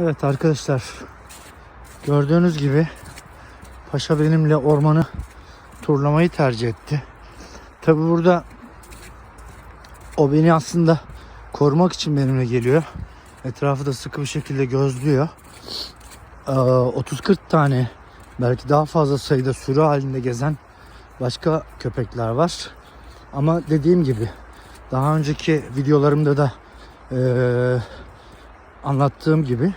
Evet arkadaşlar. Gördüğünüz gibi Paşa benimle ormanı turlamayı tercih etti. Tabi burada o beni aslında korumak için benimle geliyor. Etrafı da sıkı bir şekilde gözlüyor. Ee, 30-40 tane belki daha fazla sayıda sürü halinde gezen başka köpekler var. Ama dediğim gibi daha önceki videolarımda da eee, anlattığım gibi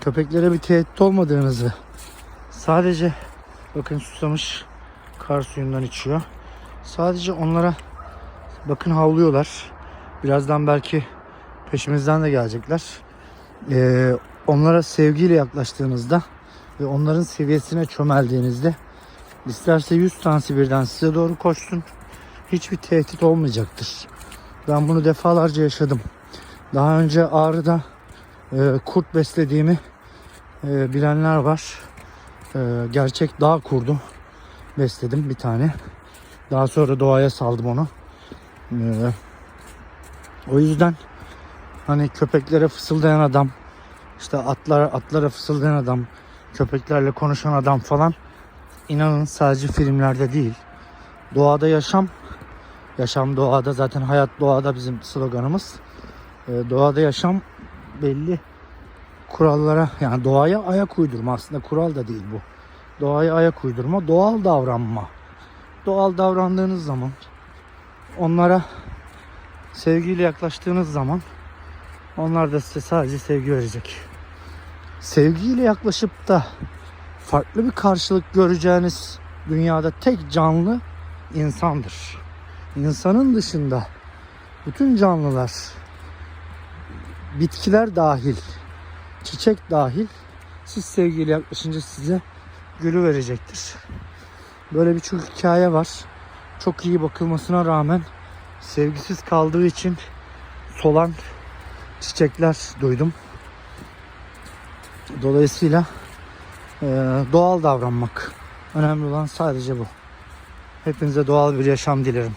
köpeklere bir tehdit olmadığınızı sadece bakın susamış kar suyundan içiyor. Sadece onlara bakın havlıyorlar. Birazdan belki peşimizden de gelecekler. Eee, onlara sevgiyle yaklaştığınızda ve onların seviyesine çömeldiğinizde isterse 100 tanesi birden size doğru koşsun hiçbir tehdit olmayacaktır. Ben bunu defalarca yaşadım. Daha önce Ağrı'da e, kurt beslediğimi e, bilenler var. E, gerçek dağ kurdu besledim bir tane. Daha sonra doğaya saldım onu. E, o yüzden hani köpeklere fısıldayan adam, işte atlar atlara fısıldayan adam, köpeklerle konuşan adam falan inanın sadece filmlerde değil. Doğada yaşam Yaşam doğada zaten hayat doğada bizim sloganımız. Ee, doğada yaşam belli kurallara yani doğaya ayak uydurma aslında kural da değil bu. Doğaya ayak uydurma, doğal davranma. Doğal davrandığınız zaman onlara sevgiyle yaklaştığınız zaman onlar da size sadece sevgi verecek. Sevgiyle yaklaşıp da farklı bir karşılık göreceğiniz dünyada tek canlı insandır insanın dışında bütün canlılar bitkiler dahil çiçek dahil siz sevgiyle yaklaşınca size gülü verecektir. Böyle birçok hikaye var. Çok iyi bakılmasına rağmen sevgisiz kaldığı için solan çiçekler duydum. Dolayısıyla eee, doğal davranmak. Önemli olan sadece bu. Hepinize doğal bir yaşam dilerim.